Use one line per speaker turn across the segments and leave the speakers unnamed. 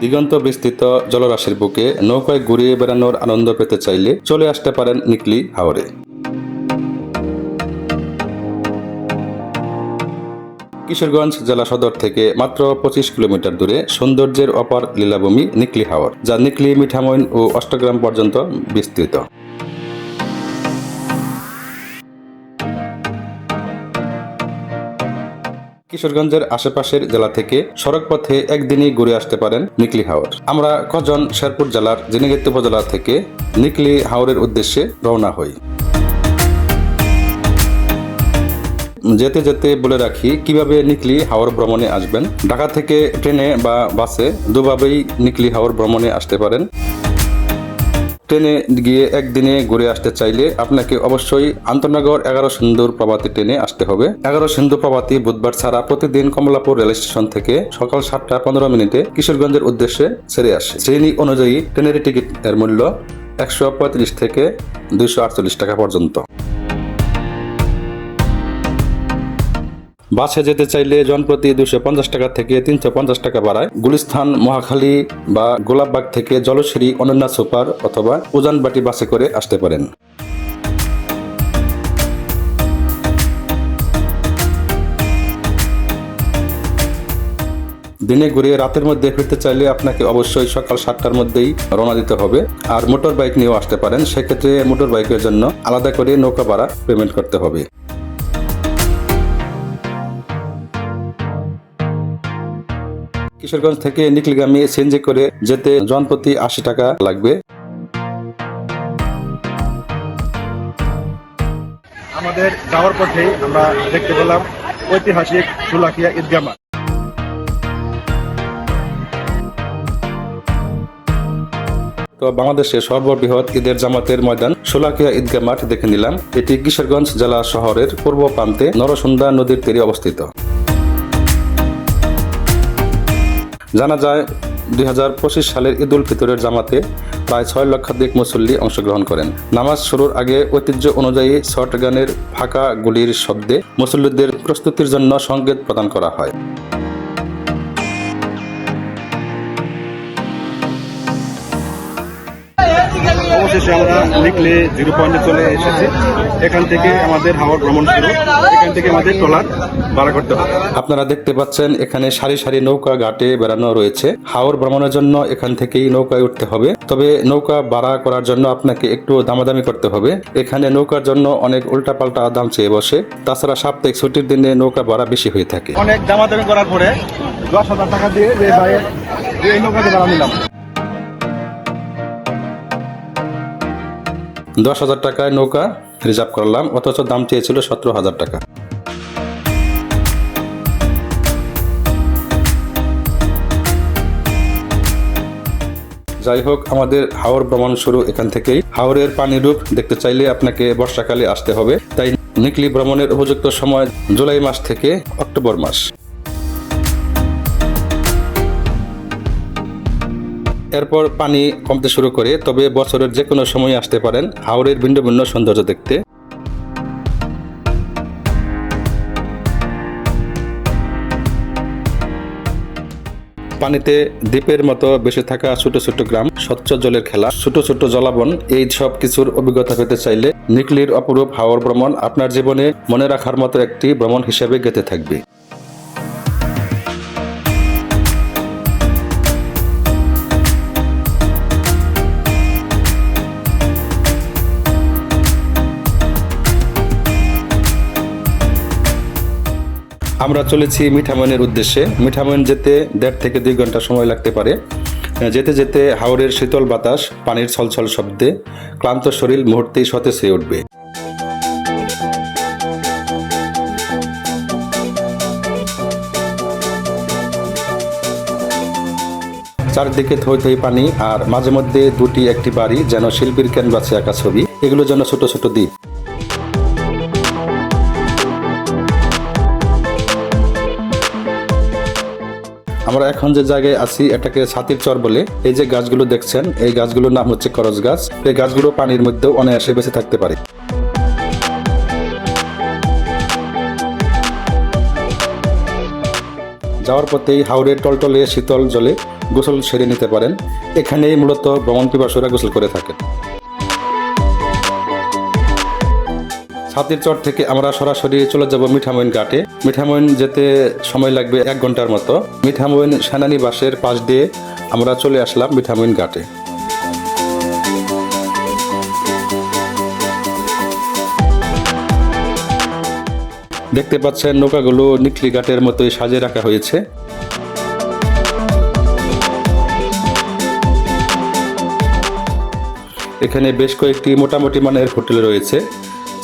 দিগন্ত বিস্তৃত জলরাশির বুকে নৌকায় ঘুরিয়ে বেড়ানোর আনন্দ পেতে চাইলে চলে আসতে পারেন নিকলি হাওরে। কিশোরগঞ্জ জেলা সদর থেকে মাত্র পঁচিশ কিলোমিটার দূরে সৌন্দর্যের অপার লীলাভূমি নিকলি হাওর, যা নিকলি, মিঠামইন ও অষ্টগ্রাম পর্যন্ত বিস্তৃত। কিশোরগঞ্জের আশেপাশের জেলা থেকে সড়ক পথে একদিনই ঘুরে আসতে পারেন নিকলি হাওর। আমরা কজন শেরপুর জেলার জিনিগিত্ত উপজেলা থেকে নিকলি হাওরের উদ্দেশ্যে রওনা হই। যেতে যেতে বলে রাখি, কীভাবে নিকলি হাওর ভ্রমণে আসবেন? ঢাকা থেকে ট্রেনে বা বাসে দুভাবেই নিকলি হাওর ভ্রমণে আসতে পারেন। ট্রেনে গিয়ে একদিনে ঘুরে আসতে চাইলে আপনাকে অবশ্যই আন্তনগর এগারো সিন্ধুর প্রভাতী ট্রেনে আসতে হবে। এগারো সিন্ধু প্রভাতী বুধবার ছাড়া প্রতিদিন কমলাপুর রেল স্টেশন থেকে সকাল সাতটা পনেরো মিনিটে কিশোরগঞ্জের উদ্দেশ্যে ছেড়ে আসে। শ্রেণি অনুযায়ী ট্রেনের টিকিট এর মূল্য একশো পঁয়ত্রিশ থেকে দুইশো আটচল্লিশ টাকা পর্যন্ত। বাসে যেতে চাইলে জনপ্রতি দুশো পঞ্চাশ টাকা থেকে তিনশো পঞ্চাশ টাকা বাড়ায়। গুলিস্থান, মহাখালী বা গোলাপবাগ থেকে জলশ্রী, অনন্যা সুপার অথবা উজানবাটি বাসে করে আসতে পারেন। দিনে ঘুরে রাতের মধ্যে ফিরতে চাইলে আপনাকে অবশ্যই সকাল সাতটার মধ্যেই রওনা দিতে হবে। আর মোটর বাইক নিয়েও আসতে পারেন। সেক্ষেত্রে মোটর বাইকের জন্য আলাদা করে নৌকা ভাড়া পেমেন্ট করতে হবে। কিশোরগঞ্জ থেকে নিকলিগামী সিএনজি করে যেতে জনপ্রতি আশি টাকা লাগবে।
আমাদের যাওয়ার পথেই আমরা দেখতে পেলাম ঐতিহাসিক সুলাকিয়া ঈদগাহ মাঠ।
তো বাংলাদেশের সর্ববৃহৎ ঈদের জামাতের ময়দান সোলাকিয়া ঈদগাহ মাঠ দেখে নিলাম। এটি কিশোরগঞ্জ জেলা শহরের পূর্ব প্রান্তে নরসুন্দা নদীর তীরে অবস্থিত। জানা যায় দু হাজার পঁচিশ সালের ঈদ উল ফিতরের জামাতে প্রায় ছয় লক্ষাধিক মুসল্লি অংশগ্রহণ করেন। নামাজ শুরুর আগে ঐতিহ্য অনুযায়ী শর্ট গানের ফাঁকা গুলির শব্দে মুসল্লিদের প্রস্তুতির জন্য সংকেত প্রদান করা হয়।
অবশেষে আমরা লিখলে জিরো পয়েন্টে চলে এসেছি। এখান থেকে আমাদের হাওড় ভ্রমণ শুরু। এখান থেকে আমাদের ট্রলার ভাড়া করতে হবে।
আপনারা দেখতে পাচ্ছেন এখানে সারি সারি নৌকা ঘাটে বেড়ানো রয়েছে। হাওর ভ্রমণের জন্য এখান থেকেই নৌকায় উঠতে হবে। তবে নৌকা ভাড়া করার জন্য আপনাকে একটু দামাদামি করতে হবে। এখানে নৌকার জন্য অনেক উল্টাপাল্টা দাম চেয়ে বসে। তাছাড়া সাপ্তাহিক ছুটির দিনে নৌকা ভাড়া বেশি হয়ে থাকে।
অনেক দামাদামি করার পরে দশ হাজার টাকা দিয়ে যে ভাইয়ের এই নৌকাতে ভাড়া নিলাম।
দশ হাজার টাকায় নৌকা রিজার্ভ করলাম, অথচ দাম চেয়েছিল সতেরো হাজার টাকা। যাই হোক, আমাদের হাওর ভ্রমণ শুরু এখান থেকেই। হাওরের পানি রূপ দেখতে চাইলে আপনাকে বর্ষাকালে আসতে হবে। তাই নিকলি ভ্রমণের উপযুক্ত সময় জুলাই মাস থেকে অক্টোবর মাস। এরপর পানি কমতে শুরু করে, তবে বছরের যে কোনো সময় আসতে পারেন। হাওরের ভিন্ন ভিন্ন সৌন্দর্য দেখতে। পানিতে দ্বীপের মতো বেশি থাকা ছোট ছোট গ্রাম, স্বচ্ছ জলের খেলা, ছোট ছোট জলাবন, এই সব কিছুর অভিজ্ঞতা পেতে চাইলে নিকলির অপরূপ হাওর ভ্রমণ আপনার জীবনে মনে রাখার মতো একটি ভ্রমণ হিসেবে গেতে থাকবে। আমরা চলেছি মিঠামইনের উদ্দেশ্যে। মিঠামইন যেতে দেড় থেকে দুই ঘণ্টা সময় লাগতে পারে। যেতে যেতে হাওড়ের শীতল বাতাস, পানির ছলছল শব্দে ক্লান্ত শরীর মুহূর্তেই সতেজ হয়ে উঠবে। চারদিকে থই থই পানি আর মাঝে মধ্যে দুটি একটি বাড়ি যেন শিল্পীর ক্যানভাসে আঁকা ছবি। এগুলো যেন ছোট ছোট দ্বীপ। আমরা এখন যে জায়গায় আছি, এটাকে ছাতির চর বলে। এই যে গাছগুলো দেখছেন, এই গাছগুলোর নাম হচ্ছে করজ গাছ। এই গাছগুলো পানির মধ্যেও অনায়াসে বেঁচে থাকতে পারে। যাওয়ার পথেই হাওড়ের টলটলে শীতল জলে গোসল সেরে নিতে পারেন। এখানেই মূলত ভ্রমণ পিপাসুরা গোসল করে থাকেন। ছাতির চর থেকে আমরা সরাসরি চলে যাব মিঠামইন ঘাটে। মিঠামইন যেতে সময় লাগবে এক ঘণ্টার মতো। মিঠামইন সেনানি বাসের পাশ দিয়ে আমরা চলে আসলাম মিঠামইন ঘাটে। দেখতে পাচ্ছেন, নৌকাগুলো নিকলি ঘাটের মতোই সাজিয়ে রাখা হয়েছে। এখানে বেশ কয়েকটি মোটামুটি মানের হোটেল রয়েছে।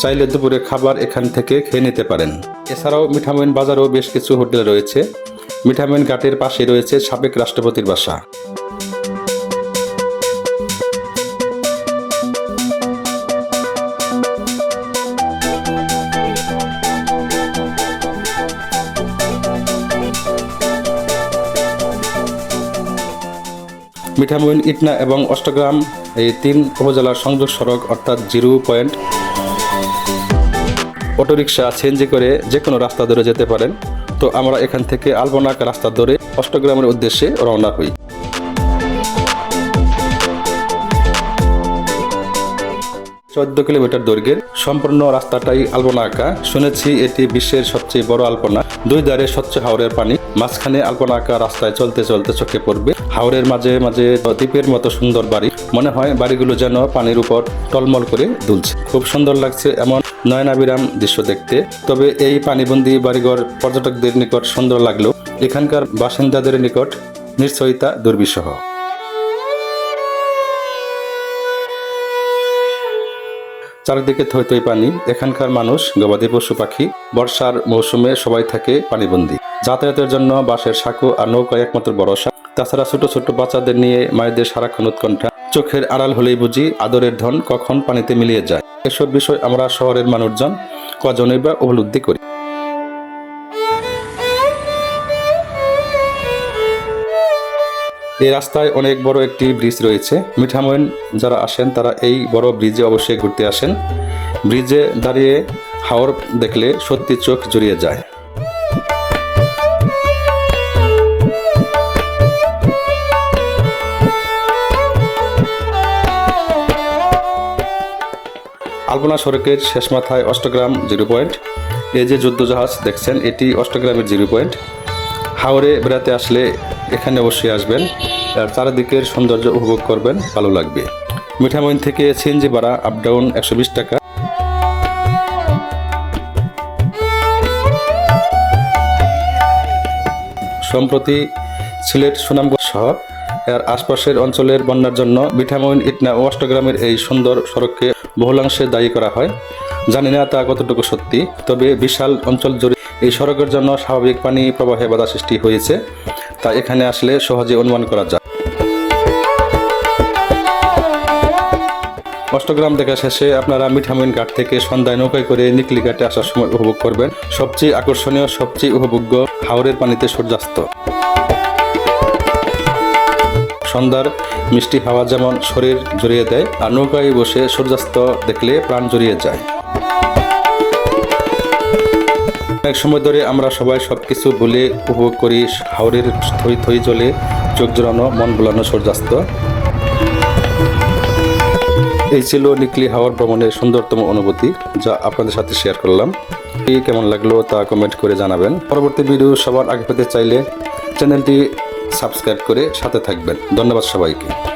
চাইলে দুপুরে খাবার এখান থেকে খেয়ে নিতে পারেন। এছাড়াও মিঠামইন বাজারেও বেশ কিছু হোটেল রয়েছে। মিঠামইন ঘাটের পাশে রয়েছে সাবেক রাষ্ট্রপতির বাসা। মিঠামইন ইটনা এবং অষ্টগ্রাম এই তিন উপজেলার সংযোগ সড়ক অর্থাৎ জিরো পয়েন্ট অটোরিকশা সিএনজি করে যে কোনো রাস্তা ধরে যেতে পারেন। তো আমরা এখান থেকে আলবনাক রাস্তা ধরে অষ্টগ্রামের উদ্দেশ্যে রওনা হই। চোদ্দ কিলোমিটার দৈর্ঘ্যের সম্পূর্ণ রাস্তাটাই আলপনা আঁকা শুনেছি এটি বিশ্বের সবচেয়ে বড় আলপনা। দুই ধারে স্বচ্ছ হাওরের পানি, মাঝখানে আলপনা আঁকা রাস্তায় চলতে চলতে চোখে পড়বে। হাওরের মাঝে মাঝে দ্বীপের মতো সুন্দর বাড়ি। মনে হয় বাড়িগুলো যেন পানির উপর টলমল করে দুলছে। খুব সুন্দর লাগছে এমন নয়নাবিরাম দৃশ্য দেখতে। তবে এই পানিবন্দী বাড়িঘর পর্যটকদের নিকট সুন্দর লাগলেও এখানকার বাসিন্দাদের নিকট নিশ্চয়তা দুর্বিষহ। চারিদিকে থই থই পানি, এখানকার মানুষ, গবাদি পশু পাখি, বর্ষার মৌসুমে সবাই থাকে পানিবন্দী। যাতায়াতের জন্য বাঁশের সাঁকো আর নৌকা একমাত্র ভরসা। তাছাড়া ছোট ছোট বাচ্চাদের নিয়ে মায়েদের সারাক্ষণ উৎকণ্ঠা। চোখের আড়াল হলেই বুঝি আদরের ধন কখন পানিতে মিলিয়ে যায়। এসব বিষয় আমরা শহরের মানুষজন কজনই বা উপলব্ধি করি। এই রাস্তায় অনেক বড় একটি ব্রিজ রয়েছে। মিঠামইন যারা আসেন, তারা এই বড় ব্রিজে অবশ্যই ঘুরতে আসেন। ব্রিজে দাঁড়িয়ে হাওর দেখলে সত্যি চোখ জুড়িয়ে যায়। আলপনা সড়কের শেষ মাথায় অষ্টগ্রাম জিরো পয়েন্ট। এই যে যুদ্ধজাহাজ দেখছেন, এটি অষ্টগ্রামের জিরো পয়েন্ট। হাওড়ে বেড়াতে আসলে এখানে অবশ্যই আসবেন। আর চারিদিকের সৌন্দর্য উপভোগ করবেন, ভালো লাগবে। মিঠামইন থেকে সিএনজি ভাড়া আপ ডাউন একশো বিশ টাকা। সম্প্রতি সিলেট সুনামগঞ্জ সহ এর আশপাশের অঞ্চলের বন্যার জন্য মিঠামইন, ইটনা ও অষ্টগ্রামের এই সুন্দর সড়ককে বহুলাংশে দায়ী করা হয়। জানি না তা কতটুকু সত্যি, তবে বিশাল অঞ্চল জুড়ে এই সড়কের জন্য স্বাভাবিক পানি প্রবাহে বাধা সৃষ্টি হয়েছে, তা এখানে আসলে সহজে অনুমান করা যায়। অষ্টগ্রাম দেখা শেষে আপনারা মিঠামিন ঘাট থেকে সন্ধ্যায় নৌকায় করে নিকলি ঘাটে আসার সময় উপভোগ করবেন। সবচেয়ে আকর্ষণীয়, সবচেয়ে উপভোগ্য হাওরের পানিতে সূর্যাস্ত। সন্ধ্যার মিষ্টি হাওয়া যেমন শরীর জড়িয়ে দেয় আর নৌকায় বসে সূর্যাস্ত দেখলে প্রাণ জড়িয়ে যায়। অনেক সময় ধরে আমরা সবাই সবকিছু বলে উপভোগ করি, হাওরের থই থই জলে চোখ জোড়ানো, মন বোলানো সূর্যাস্ত। এই ছিল নিকলি হাওয়ার ভ্রমণের সুন্দরতম অনুভূতি, যা আপনাদের সাথে শেয়ার করলাম। কেমন লাগল তা কমেন্ট করে জানাবেন। পরবর্তী ভিডিও সবার আগে পেতে চাইলে চ্যানেলটি সাবস্ক্রাইব করে সাথে থাকবেন। ধন্যবাদ সবাইকে।